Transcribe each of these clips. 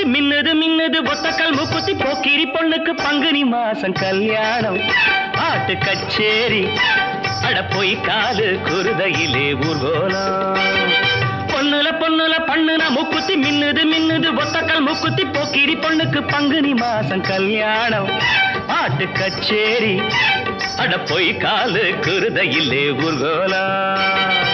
பூசி மின்னது மின்னது ஒத்தக்கல் முக்குத்தி போக்கிரி பொண்ணுக்கு பங்குனி மாசம் கல்யாணம். பாட்டு கச்சேரி அட போய் காலு குருதையிலே ஊர்கோலம் பொண்ணுல பொண்ணுல பண்ணுன முக்குத்தி மின்னுது மின்னுது ஒத்தக்கல் முக்குத்தி போக்கிரி பொண்ணுக்கு பங்குனி மாசம் கல்யாணம். பாட்டு கச்சேரி அட போய் காலு குருதையிலே ஊர்கோலம்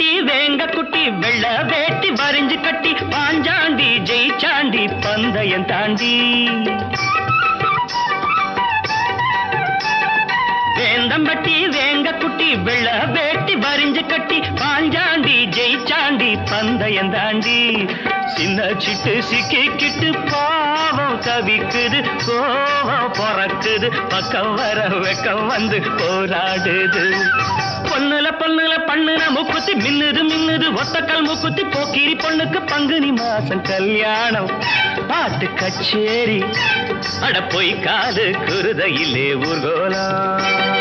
கட்டி வேங்க குட்டி வெள்ள வேட்டி வரிஞ்சு கட்டி பாஞ்சாண்டி ஜெயிச்சாண்டி பந்தயம் தாண்டி. கந்தம்பட்டி வேங்க குட்டி வெள்ள வேட்டி வரிஞ்சு கட்டி பாஞ்சாண்டி ஜெயிச்சாண்டி பந்தயம் தாண்டி. சின்ன சிட்டு சிக்கிக்கிட்டு பாவம் தவிக்குது கோவம் பிறக்குது பக்கம் வர வெக்கம் வந்து போராடுது. பொண்ணுல பொண்ணுல பண்ணுன முக்குத்தி மின்னுது மின்னுது ஒத்தக்கல் முக்குத்தி போக்கிரி பொண்ணுக்கு பங்குனி மாசம் கல்யாணம். பாட்டு கச்சேரி அட போய் காது குருதையிலே ஊர்கோலம்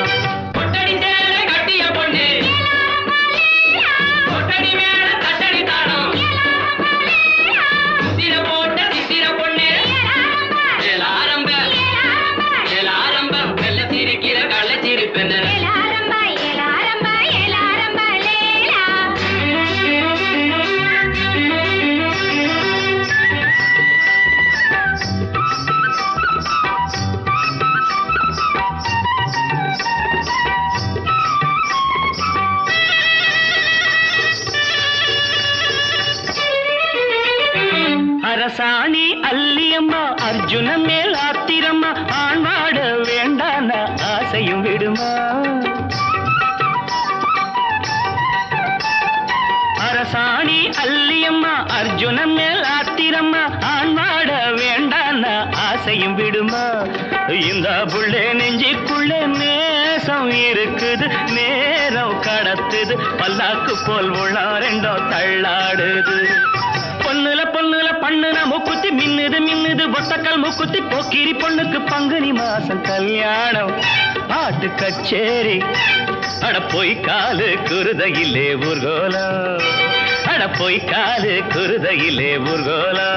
அரசாணி அல்லியம்மா அர்ஜுன மேல் ஆத்திரம்மா ஆண்வாட வேண்டான ஆசையும் விடுமா? அரசாணி அல்லியம்மா அர்ஜுன மேல் ஆத்திரம்மா ஆண்வாட வேண்டான ஆசையும் விடுமா? இந்த புள்ளே நெஞ்சிக்குள்ளே நேசம் இருக்குது நேரம் கடத்துது பல்லாக்கு போல் உளா ரெண்டோ தள்ளாடுது. பொண்ணுல பொண்ணுல பண்ணுன முக்குத்தி மின்னுது மின்னுது ஒத்தக்கல் முக்குத்தி போக்கிரி பொண்ணுக்கு பங்குனி மாசம் கல்யாணம். பாட்டு கச்சேரி அட போய் காலு குருதையிலே ஊர்கோலா. அட போய் காலு குருதையிலே ஊர்கோலா.